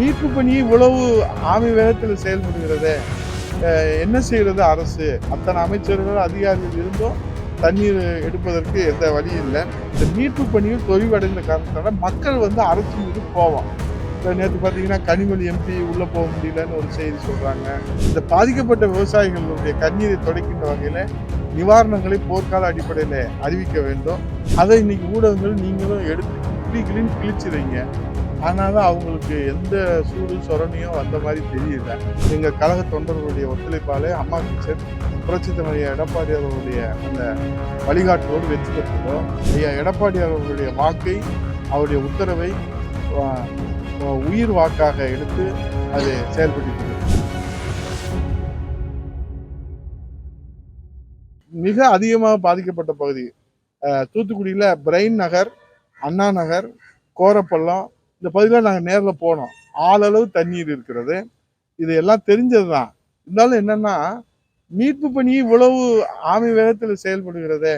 மீட்பு பணி இவ்வளவு ஆமை வேகத்தில் செயல்படுகிறது என்ன செய்கிறது அரசு? அத்தனை அமைச்சர்கள் அதிகாரிகள் இருந்தும் தண்ணீர் எடுப்பதற்கு எந்த வழியும் இல்லை. இந்த மீட்பு பணியில் தொய்வடைந்த காரணத்தால் மக்கள் வந்து அரசு மீது போவோம் இப்போ நேற்று பார்த்தீங்கன்னா கனிமொழி எம்பி உள்ளே போக முடியலன்னு ஒரு செய்தி சொல்கிறாங்க இந்த பாதிக்கப்பட்ட விவசாயிகளுடைய கண்ணீரை துடைக்கின்ற வகையில் நிவாரணங்களை போர்க்கால அடிப்படையில் அறிவிக்க வேண்டும். அதை இன்னைக்கு ஊடகங்கள் நீங்களும் எடுத்து கிளின்னு கிழிச்சிடுறீங்க. ஆனாலும் அவங்களுக்கு எந்த சூடு சொரணியும் வந்த மாதிரி தெரியல. எங்கள் கழக தொண்டர்களுடைய ஒத்துழைப்பாலே அம்மா கிச்சன் புரட்சி தமிழ் எடப்பாடி அவர்களுடைய அந்த வழிகாட்டுவோடு வெற்றி பெற்றுள்ளோம் ஐயா எடப்பாடி அவர்களுடைய வாக்கை அவருடைய உத்தரவை உயிர் வாக்காக எடுத்து அது செயல்பட்டு மிக அதிகமாக பாதிக்கப்பட்ட பகுதி தூத்துக்குடியில் தூத்துக்குடியில பிரைன் நகர் அண்ணா நகர் கோரப்பள்ளம் இந்த பகுதியில் நாங்கள் நேரில் போனோம். ஆளளவு தண்ணீர் இருக்கிறது. இது எல்லாம் தெரிஞ்சது தான் இருந்தாலும் என்னென்னா மீட்பு பணி இவ்வளவு ஆமை வேகத்தில் செயல்படுகிறதே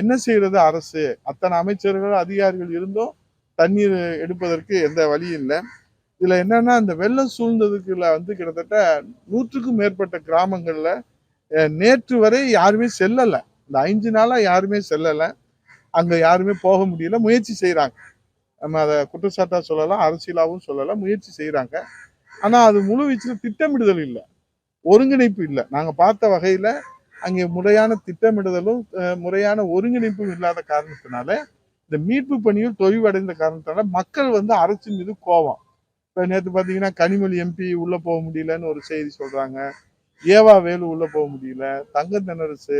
என்ன செய்கிறது அரசு? அத்தனை அமைச்சர்கள் அதிகாரிகள் இருந்தும் தண்ணீர் எடுப்பதற்கு எந்த வழியும் இல்லை. இதில் என்னென்னா இந்த வெள்ளம் சூழ்ந்ததுக்குள்ள வந்து கிட்டத்தட்ட நூற்றுக்கும் மேற்பட்ட கிராமங்களில் நேற்று வரை யாருமே செல்லலை. இந்த ஐந்து நாளாக யாருமே செல்லலை. அங்கே யாருமே போக முடியல. முயற்சி செய்கிறாங்க நம்ம அதை குற்றச்சாட்டாக சொல்லலாம் அரசியலாகவும் சொல்லலாம் முயற்சி செய்கிறாங்க ஆனால் அது முழு வீச்சில் திட்டமிடுதல் இல்லை. ஒருங்கிணைப்பு இல்லை. நாங்கள் பார்த்த வகையில் அங்கே முறையான திட்டமிடுதலும் முறையான ஒருங்கிணைப்பும் இல்லாத காரணத்தினால இந்த மீட்பு பணியில் தொய்வடைந்த காரணத்தினால மக்கள் வந்து அரசின் மீது கோவம் இப்போ நேற்று பார்த்தீங்கன்னா கனிமொழி எம்பி உள்ளே போக முடியலன்னு ஒரு செய்தி சொல்கிறாங்க ஏவா வேலு உள்ளே போக முடியல. Thanga Thennarasu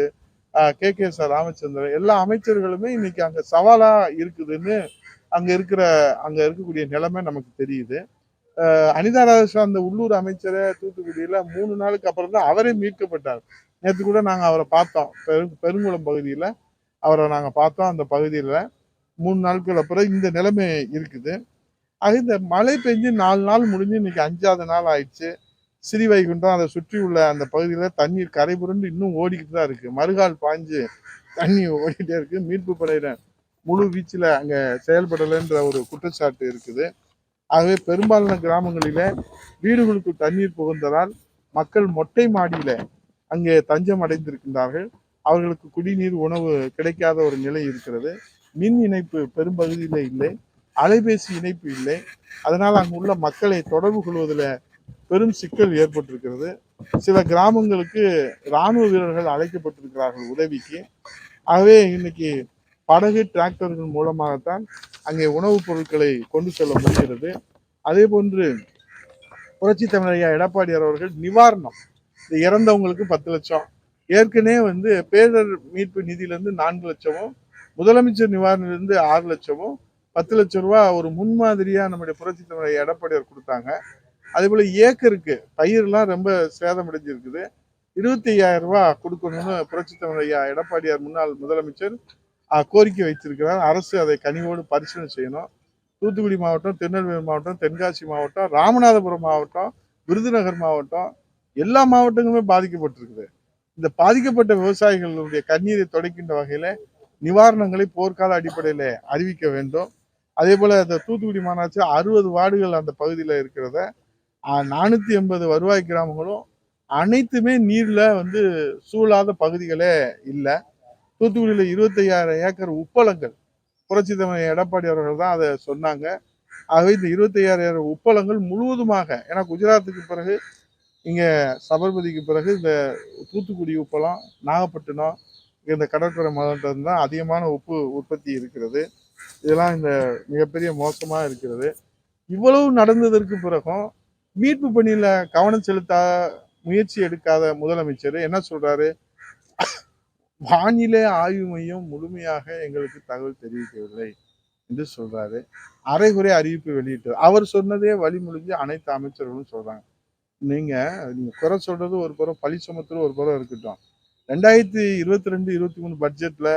K K sir Ramachandran எல்லா அமைச்சர்களுமே இன்னைக்கு அங்கே சவாலாக இருக்குதுன்னு அங்க இருக்கிற அங்க இருக்கக்கூடிய நிலைமை நமக்கு தெரியுது. அனிதா ராதாகிருஷ்ணன் அந்த உள்ளூர் அமைச்சரை தூத்துக்குடியில மூணு நாளுக்கு அப்புறம் தான் அவரே மீட்கப்பட்டார். நேற்று கூட நாங்க அவரை பார்த்தோம். பெரு பெருங்குளம் பகுதியில அவரை நாங்க பார்த்தோம். அந்த பகுதியில மூணு நாட்கள் அப்புறம் இந்த நிலைமை இருக்குது. ஆக இந்த மழை பெஞ்சு நாலு நாள் முடிஞ்சு இன்னைக்கு அஞ்சாவது நாள் ஆயிடுச்சு. ஸ்ரீவைகுண்டம் அதை சுற்றி உள்ள அந்த பகுதியில் தண்ணீர் கரை புரண்டு இன்னும் ஓடிக்கிட்டு தான் இருக்கு. மறுகால் பாஞ்சு தண்ணி ஓடிட்டே இருக்கு. மீட்பு படையினர் முழு வீச்சில் அங்கே செயல்படலைன்ற ஒரு குற்றச்சாட்டு இருக்குது. ஆகவே பெரும்பாலான கிராமங்களில வீடுகளுக்கு தண்ணீர் புகுந்ததால் மக்கள் மொட்டை மாடியில அங்கே தஞ்சம் அடைந்திருக்கின்றார்கள். அவர்களுக்கு குடிநீர் உணவு கிடைக்காத ஒரு நிலை இருக்கிறது. மின் இணைப்பு பெரும்பகுதியில் இல்லை. அலைபேசி இணைப்பு இல்லை. அதனால் அங்கு உள்ள மக்களை தொடர்பு கொள்வதில் பெரும் சிக்கல் ஏற்பட்டிருக்கிறது. சில கிராமங்களுக்கு இராணுவ வீரர்கள் அழைக்கப்பட்டிருக்கிறார்கள் உதவிக்கு. ஆகவே இன்னைக்கு படகு டிராக்டர்கள் மூலமாகத்தான் அங்கே உணவுப் பொருட்களை கொண்டு செல்ல முடிகிறது. அதே போன்று புரட்சி தமிழையா எடப்பாடியார் அவர்கள் நிவாரணம். இந்த இறந்தவங்களுக்கு பத்து லட்சம். ஏற்கனவே வந்து பேரிடர் மீட்பு நிதியிலிருந்து நான்கு லட்சமும் முதலமைச்சர் நிவாரணத்திலிருந்து ஆறு லட்சமும் பத்து லட்சம் ரூபா ஒரு முன்மாதிரியாக நம்முடைய புரட்சி தமிழையா எடப்பாடியார் கொடுத்தாங்க. அதே போல் ஏக்கருக்கு பயிரெலாம் ரொம்ப சேதமடைஞ்சிருக்குது இருபத்தி ஐயாயிரம் ரூபா கொடுக்கணும்னு புரட்சி தமிழ் ஐயா எடப்பாடியார் முன்னாள் முதலமைச்சர் கோரிக்கை வைத்திருக்கிறார். அரசு அதை கனிவோடு பரிசீலனை செய்யணும். தூத்துக்குடி மாவட்டம் திருநெல்வேலி மாவட்டம் தென்காசி மாவட்டம் ராமநாதபுரம் மாவட்டம் விருதுநகர் மாவட்டம் எல்லா மாவட்டங்களுமே பாதிக்கப்பட்டிருக்குது. இந்த பாதிக்கப்பட்ட விவசாயிகளுடைய கண்ணீரை துடைக்கின்ற வகையில் நிவாரணங்களை போர்க்கால அடிப்படையில் அறிவிக்க வேண்டும். அதே போல் இந்த தூத்துக்குடி மாநகராட்சி அறுபது வார்டுகள் அந்த பகுதியில் இருக்கிறத நானூற்றி எண்பது வருவாய் கிராமங்களும் அனைத்துமே நீரில் வந்து சூழாத பகுதிகளே இல்லை. தூத்துக்குடியில் இருபத்தையாயிரம் ஏக்கர் உப்பளங்கள். புரட்சி தலைவர் எடப்பாடி அவர்கள் தான் அதை சொன்னாங்க. ஆகவே இந்த இருபத்தையாயிரம் உப்பளங்கள் முழுவதுமாக ஏன்னா குஜராத்துக்கு பிறகு இங்கே சபர்மதிக்கு பிறகு இந்த தூத்துக்குடி உப்பளம் நாகப்பட்டினம் இந்த கடற்கரை மாவட்டம் தான் அதிகமான உப்பு உற்பத்தி இருக்கிறது. இதெல்லாம் இந்த மிகப்பெரிய மோசமாக இருக்கிறது. இவ்வளவு நடந்ததற்கு பிறகும் மீட்பு பணியில் கவனம் செலுத்தா முயற்சி எடுக்காத முதலமைச்சர் என்ன சொல்கிறாரு வானிலை ஆய்வு மையம் முழுமையாக எங்களுக்கு தகவல் தெரிவிக்கவில்லை என்று சொல்றாரு. அரைகுறை அறிவிப்பு வெளியிட்டார் அவர் சொன்னதே வழிமொழிஞ்சு அனைத்து அமைச்சர்களும் சொல்றாங்க. நீங்க நீங்க குறை சொல்றது ஒரு புறம் பழி சுமத்துறது ஒரு புறம் இருக்கட்டும். ரெண்டாயிரத்தி இருபத்தி ரெண்டு இருபத்தி மூணு பட்ஜெட்ல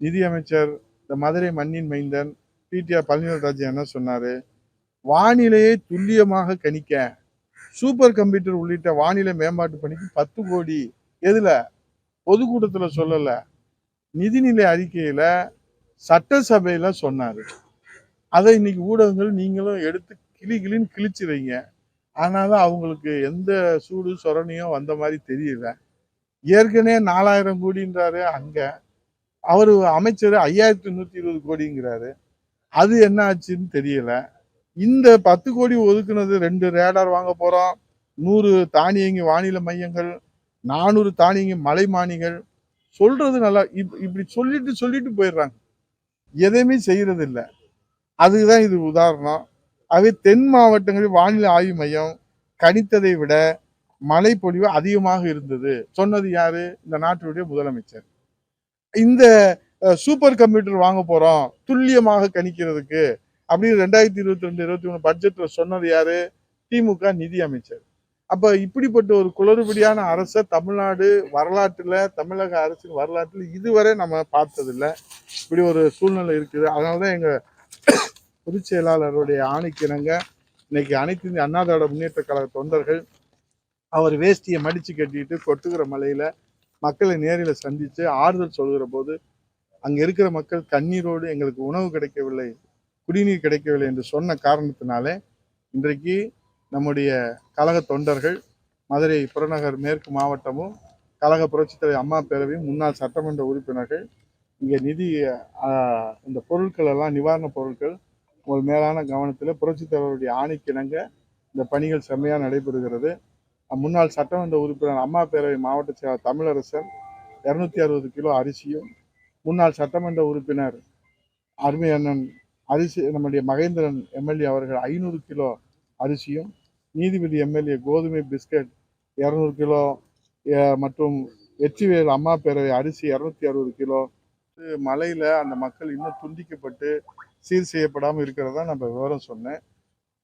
நிதியமைச்சர் இந்த மதுரை மண்ணின் மைந்தன் பிடிஆர் பழனிவேல்ராஜன் என்ன சொன்னாரு? வானிலையை துல்லியமாக கணிக்க சூப்பர் கம்ப்யூட்டர் உள்ளிட்ட வானிலை மேம்பாட்டு பணிக்கு பத்து கோடி எதுல? பொதுக்கூட்டத்தில் சொல்லலை. நிதிநிலை அறிக்கையில் சட்டசபையில் சொன்னார். அதை இன்னைக்கு ஊடகங்கள் நீங்களும் எடுத்து கிளி கிளின்னு கிழிச்சிடுறீங்க ஆனாலும் அவங்களுக்கு எந்த சூடு சொரணியும் வந்த மாதிரி தெரியல. ஏற்கனவே நாலாயிரம் கோடின்றாரு அங்கே. அவர் அமைச்சர் ஐயாயிரத்தி நூற்றி இருபது கோடிங்கிறாரு. அது என்ன ஆச்சுன்னு தெரியல. இந்த பத்து கோடி ஒதுக்குனது ரெண்டு ரேடார் வாங்க போகிறோம் நூறு தானியங்கி வானிலை மையங்கள் நானூறு தானியங்கி மலைமானிகள் சொல்றது நல்லா இப்- இப்படி சொல்லிட்டு சொல்லிட்டு போயிடுறாங்க. எதையுமே செய்யறது இல்லை அதுதான் இது உதாரணம். ஆகவே தென் மாவட்டங்களில் வானிலை ஆய்வு மையம் கணித்ததை விட மழை பொழிவு அதிகமாக இருந்தது. சொன்னது யாரு? இந்த நாட்டினுடைய முதலமைச்சர். இந்த சூப்பர் கம்ப்யூட்டர் வாங்க போறோம் துல்லியமாக கணிக்கிறதுக்கு அப்படின்னு ரெண்டாயிரத்தி இருபத்தி ரெண்டு இருபத்தி மூணு பட்ஜெட்ல சொன்னது யாரு? திமுக நிதி அமைச்சர். அப்போ இப்படிப்பட்ட ஒரு குளறுபடியான அரசை தமிழ்நாடு வரலாற்றில் தமிழக அரசின் வரலாற்றில் இதுவரை நம்ம பார்த்ததில்ல. இப்படி ஒரு சூழ்நிலை இருக்குது. அதனாலதான் எங்கள் பொதுச் செயலாளருடைய ஆணைக்கிணங்க இன்னைக்கு அனைத்து இந்திய அண்ணாதோட முன்னேற்ற கழக தொண்டர்கள் அவர் வேஷ்டியை மடித்து கட்டிட்டு கொட்டுகிற மலையில் மக்களை நேரில் சந்தித்து ஆறுதல் சொல்கிற போது அங்கே இருக்கிற மக்கள் கண்ணீரோடு எங்களுக்கு உணவு கிடைக்கவில்லை குடிநீர் கிடைக்கவில்லை என்று சொன்ன காரணத்தினாலே இன்றைக்கு நம்முடைய கழக தொண்டர்கள் மதுரை புறநகர் மேற்கு மாவட்டமும் கழக புரட்சித்தலைவர் அம்மா பேரவையும் முன்னாள் சட்டமன்ற உறுப்பினர்கள் இங்கே நிதி இந்த பொருட்கள் எல்லாம் நிவாரணப் பொருட்கள் உங்கள் மேலான கவனத்தில் புரட்சித்தலைவருடைய ஆணைக்கிணங்க இந்த பணிகள் செம்மையாக நடைபெறுகிறது. முன்னாள் சட்டமன்ற உறுப்பினர் அம்மா பேரவை மாவட்ட செயலாளர் தமிழரசன் இரநூத்தி அறுபது கிலோ அரிசியும் முன்னாள் சட்டமன்ற உறுப்பினர் அருமை அண்ணன் அரிசி நம்முடைய மகேந்திரன் எம்எல்ஏ அவர்கள் ஐநூறு கிலோ அரிசியும் நீதிபதி எம்எல்ஏ கோதுமை பிஸ்கட் இரநூறு கிலோ மற்றும் வெற்றிவேல் அம்மா பேரவை அரிசி இரநூத்தி அறுபது கிலோ. மலையில் அந்த மக்கள் இன்னும் துண்டிக்கப்பட்டு சீர் செய்யப்படாமல் இருக்கிறதா நம்ம விவரம் சொன்னேன்.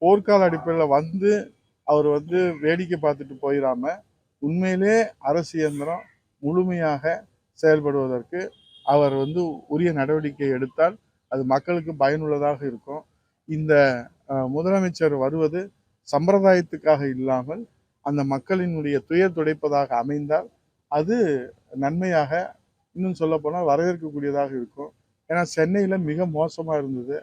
போர்க்கால அடிப்படையில் வந்து அவர் வந்து வேடிக்கை பார்த்துட்டு போயிடாம உண்மையிலே அரசு இயந்திரம் முழுமையாக செயல்படுவதற்கு அவர் வந்து உரிய நடவடிக்கை எடுத்தால் அது மக்களுக்கு பயனுள்ளதாக இருக்கும். இந்த முதலமைச்சர் வருவது சம்பிரதாயத்துக்காக இல்லாமல் அந்த மக்களினுடைய துயர் துடைப்பதாக அமைந்தால் அது நன்மையாக இன்னும் சொல்லப்போனால் வரவேற்கக்கூடியதாக இருக்கும். ஏன்னா சென்னையில் மிக மோசமாக இருந்தது.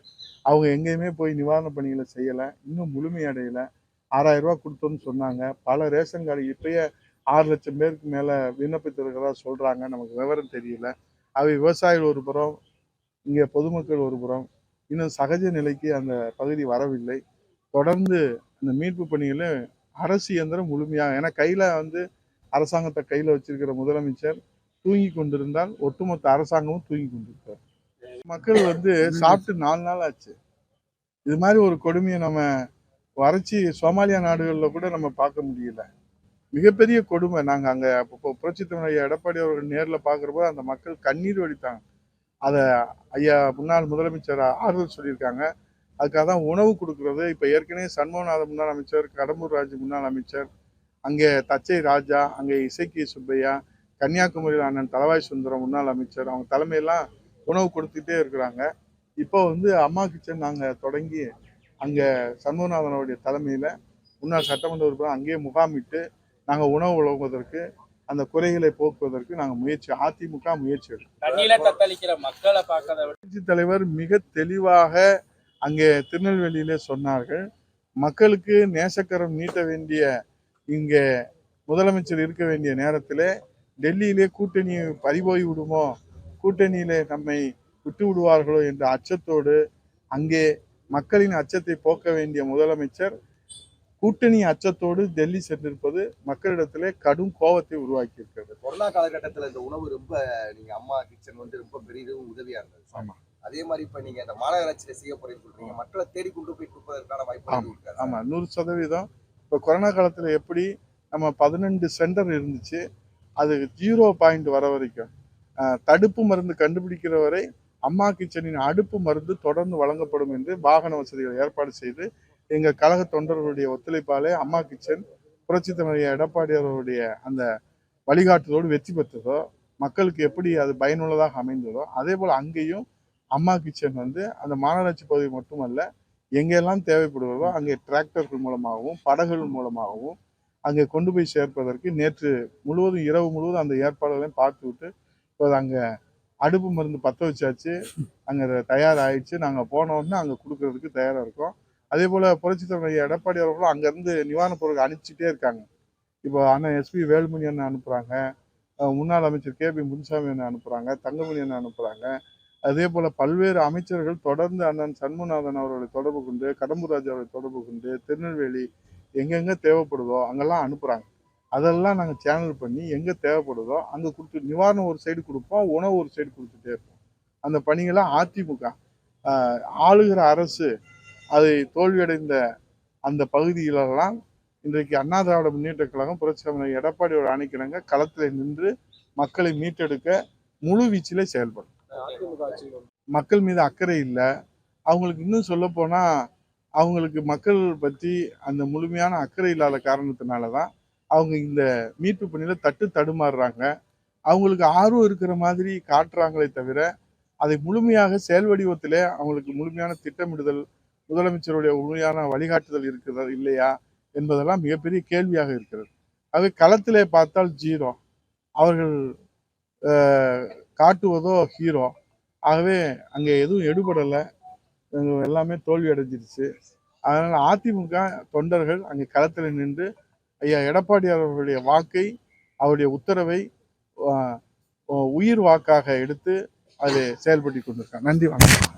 அவங்க எங்கேயுமே போய் நிவாரண பணிகளை செய்யலை. இன்னும் முழுமையடையலை ஆறாயிரம் கொடுத்தோன்னு சொன்னாங்க. பல ரேஷன் கார்டு இப்பயே ஆறு லட்சம் பேருக்கு மேலே விண்ணப்பித்திருக்கிறதா சொல்கிறாங்க நமக்கு விவரம் தெரியல. அவை விவசாயிகள் ஒரு புறம் இங்கே பொதுமக்கள் ஒரு புறம். இன்னும் சகஜ நிலைக்கு அந்த பகுதி வரவில்லை. தொடர்ந்து இந்த மீட்பு பணியில் அரசு இயந்திரம் முழுமையாக ஏன்னா கையில் வந்து அரசாங்கத்தை கையில் வச்சிருக்கிற முதலமைச்சர் தூங்கி கொண்டிருந்தால் ஒட்டுமொத்த அரசாங்கமும் தூங்கி கொண்டிருப்பார். மக்கள் வந்து சாப்பிட்டு நாலு நாள் ஆச்சு. இது மாதிரி ஒரு கொடுமையை நம்ம வறட்சி சோமாலியா நாடுகளில் கூட நம்ம பார்க்க முடியல. மிகப்பெரிய கொடுமை. நாங்கள் அங்கே இப்போ புரட்சி தமிழ் எடப்பாடி அவர்கள் நேரில் பார்க்குறப்போ அந்த மக்கள் கண்ணீர் வடித்தாங்க அதை ஐயா முன்னாள் முதலமைச்சர் ஆறுதல் சொல்லியிருக்காங்க. அதுக்காக தான் உணவு கொடுக்கறது. இப்போ ஏற்கனவே சண்முகநாதன் முன்னாள் அமைச்சர் கடம்பூர் ராஜு முன்னாள் அமைச்சர் அங்கே தச்சை ராஜா அங்கே இசைக்கி சுப்பையா கன்னியாகுமரியில் அண்ணன் தலவாய் சுந்தரம் முன்னாள் அமைச்சர் அவங்க தலைமையெல்லாம் உணவு கொடுத்துட்டே இருக்கிறாங்க. இப்போ வந்து அம்மா கிச்சன் நாங்கள் தொடங்கி அங்கே சண்முகநாதனுடைய தலைமையில் முன்னாள் சட்டமன்ற உறுப்பினர் அங்கேயே முகாமிட்டு நாங்கள் உணவு வழங்குவதற்கு அந்த குறைகளை போக்குவதற்கு நாங்கள் முயற்சி அதிமுக முயற்சி புரட்சித் தலைவர் மிக தெளிவாக அங்கே திருநெல்வேலியிலே சொன்னார்கள் மக்களுக்கு நேசக்கரம் நீட்ட வேண்டிய இங்கே முதலமைச்சர் இருக்க வேண்டிய நேரத்திலே டெல்லியிலே கூட்டணி பறிபோய் விடுமோ? கூட்டணியிலே நம்மை விட்டு விடுவார்களோ? என்ற அச்சத்தோடு அங்கே மக்களின் அச்சத்தை போக்க வேண்டிய முதலமைச்சர் கூட்டணி அச்சத்தோடு டெல்லி சென்றிருப்பது மக்களிடத்திலே கடும் கோபத்தை உருவாக்கி இருக்கிறது கொரோனா காலகட்டத்துல இந்த உணவு ரொம்ப நீங்க அம்மா கிச்சன் வந்து ரொம்ப பெரிதும் உதவியா இருந்தது. ஆமா. அதே மாதிரி இப்ப நீங்க இந்த மாநகராட்சியில செய்ய போறீங்கன்னு சொல்றீங்க மக்களை தேடி கொண்டு போய் கொடுப்பதற்கான வாய்ப்பு ஆமா. நூறு சதவீதம் இப்போ கொரோனா காலத்துல எப்படி நம்ம பதினெண்டு சென்டர் இருந்துச்சு அது ஜீரோ பாயிண்ட் வர வரைக்கும் தடுப்பு மருந்து கண்டுபிடிக்கிற வரை அம்மா கிச்சனின் அடுப்பு மருந்து தொடர்ந்து வழங்கப்படும் என்று வாகன வசதிகளை ஏற்பாடு செய்து எங்க கழக தொண்டர்களுடைய ஒத்துழைப்பாலே அம்மா கிச்சன் புரட்சி தமிழக எடப்பாடி அவர்களுடைய அந்த வழிகாட்டுதலோடு வெற்றி பெற்றதோ மக்களுக்கு எப்படி அது பயனுள்ளதாக அமைந்ததோ அதே போல் அங்கேயும் அம்மா கிச்சன் வந்து அந்த மாநகராட்சி பகுதி மட்டுமல்ல எங்கெல்லாம் தேவைப்படுவதோ அங்கே டிராக்டர்கள் மூலமாகவும் படகுகள் மூலமாகவும் அங்கே கொண்டு போய் சேர்ப்பதற்கு நேற்று முழுவதும் இரவு முழுவதும் அந்த ஏற்பாடுகளையும் பார்த்து விட்டு இப்போ அங்கே அடுப்பு மருந்து பற்ற வச்சாச்சு. அங்கே தயாராகிடுச்சு நாங்கள் போன உடனே அங்கே கொடுக்கறதுக்கு தயாராக இருக்கோம். அதே போல் புரட்சி தலைவர் எடப்பாடி அவர்களும் அங்கேருந்து நிவாரணப் பொருட்கள் அனுப்பிச்சிட்டே இருக்காங்க. இப்போ அண்ணன் எஸ்பி வேலுமணி அண்ணன் அனுப்புகிறாங்க முன்னாள் அமைச்சர் கே பி முனுசாமி அண்ணன் அனுப்புகிறாங்க தங்கமணி அண்ணன் அனுப்புகிறாங்க அதே போல பல்வேறு அமைச்சர்கள் தொடர்ந்து அண்ணன் சண்முநாதன் அவர்களை தொடர்பு கொண்டு கடம்பூராஜ் அவர்களை தொடர்பு கொண்டு திருநெல்வேலி எங்கெங்கே தேவைப்படுதோ அங்கெல்லாம் அனுப்புகிறாங்க அதெல்லாம் நாங்கள் சேனல் பண்ணி எங்கே தேவைப்படுதோ அங்கே கொடுத்து நிவாரணம் ஒரு சைடு கொடுப்போம் உணவு ஒரு சைடு கொடுத்துட்டே இருப்போம். அந்த பணிகளை அதிமுக ஆளுகிற அரசு அதை தோல்வியடைந்த அந்த பகுதிகளெல்லாம் இன்றைக்கு அண்ணா திராவிட முன்னேற்ற கழகம் புரட்சி தலைவர் எடப்பாடியோட அணிக்கிணங்க களத்தில் நின்று மக்களை மீட்டெடுக்க முழு வீச்சிலே செயல்படும். மக்கள் மீது அக்கறை இல்லை. அவங்களுக்கு இன்னும் சொல்ல போனால் அவங்களுக்கு மக்கள் பற்றி அந்த முழுமையான அக்கறை இல்லாத காரணத்தினால தான் அவங்க இந்த மீட்பு பணியில தட்டு தடுமாறுறாங்க. அவங்களுக்கு ஆர்வம் இருக்கிற மாதிரி காட்டுறாங்களே தவிர அதை முழுமையாக செயல் வடிவத்திலே அவங்களுக்கு முழுமையான திட்டமிடுதல் முதலமைச்சருடைய முழுமையான வழிகாட்டுதல் இருக்கிறதா இல்லையா என்பதெல்லாம் மிகப்பெரிய கேள்வியாக இருக்கிறது. அது களத்திலே பார்த்தால் ஜீரோ. அவர்கள் காட்டுவதோ ஹீரோ ஆகவே அங்கே எதுவும் எடுபடலை. எல்லாமே தோல்வி அடைஞ்சிருச்சு. அதனால் அதிமுக தொண்டர்கள் அங்கே களத்தில் நின்று ஐயா எடப்பாடி அவர்களுடைய வாக்கை அவருடைய உத்தரவை உயிர் வாக்காக எடுத்து அது செயல்பட்டு கொண்டிருக்காங்க. நன்றி வணக்கம்.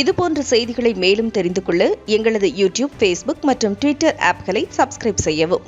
இது போன்ற செய்திகளை மேலும் தெரிந்து கொள்ள எங்களது யூடியூப் ஃபேஸ்புக் மற்றும் ட்விட்டர் ஆப்களை சப்ஸ்கிரைப் செய்யவும்.